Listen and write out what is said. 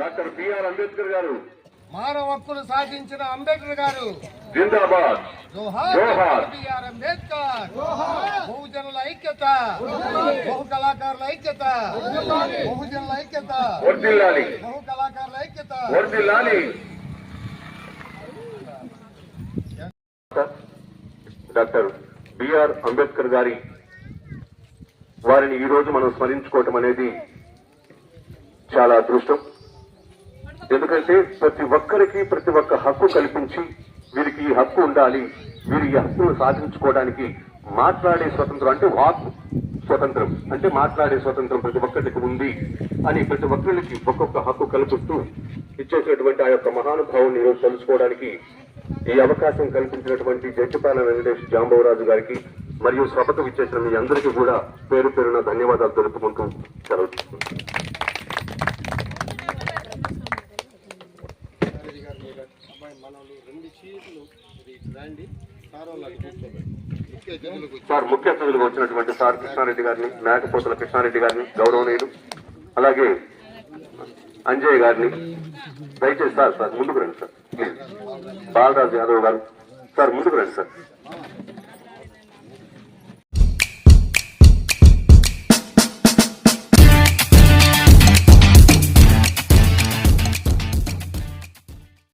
Doctor BR Ambedkar గారు. మానవ హక్కులు సాధించిన అంబేద్కర్ గారు. జిందాబాద్. బిఆర్ అంబేద్కర్. బహుజనుల ఐక్యత. బహు కళాకారుల ఐక్యత. బహుజనుల ఐక్యత. బహు కళాకారుల ఐక్యత. డాక్టర్ బిఆర్ అంబేద్కర్ గారి వారిని ఈ రోజు మనం స్మరించుకోవటం అనేది చాలా అదృష్టం. ఎందుకంటే ప్రతి ఒక్కరికి ప్రతి ఒక్క హక్కు కల్పించి వీరికి ఈ హక్కు ఉండాలి. వీరి ఈ హక్కును సాధించుకోవడానికి మాట్లాడే స్వతంత్రం అంటే వాక్ స్వతంత్రం. అంటే మాట్లాడే స్వతంత్రం ప్రతి ఒక్కరికి ఉంది అని ప్రతి ఒక్కరికి ఒక్కొక్క హక్కు కల్పిస్తూ ఇచ్చేసినటువంటి ఆ యొక్క మహానుభావుని ఈరోజు తెలుసుకోవడానికి ఈ అవకాశం కల్పించినటువంటి జడ్జిపాల వెంకటేష్ జాంబవరాజు గారికి మరియు సభకు ఇచ్చేసిన మీ అందరికీ కూడా పేరు పేరున ధన్యవాదాలు తెలుపుకుంటూ సార్ ముఖ్య అతిథులకు వచ్చినటువంటి సార్ కృష్ణారెడ్డి గారిని మేకపోతుల కృష్ణారెడ్డి గారిని గౌరవనీయులు అలాగే అంజయ్ గారిని దయచేసి సార్ సార్ ముందుకు రండి సార్. బాలరాజు యాదవ్ గారు సార్ ముందుకు రండి సార్.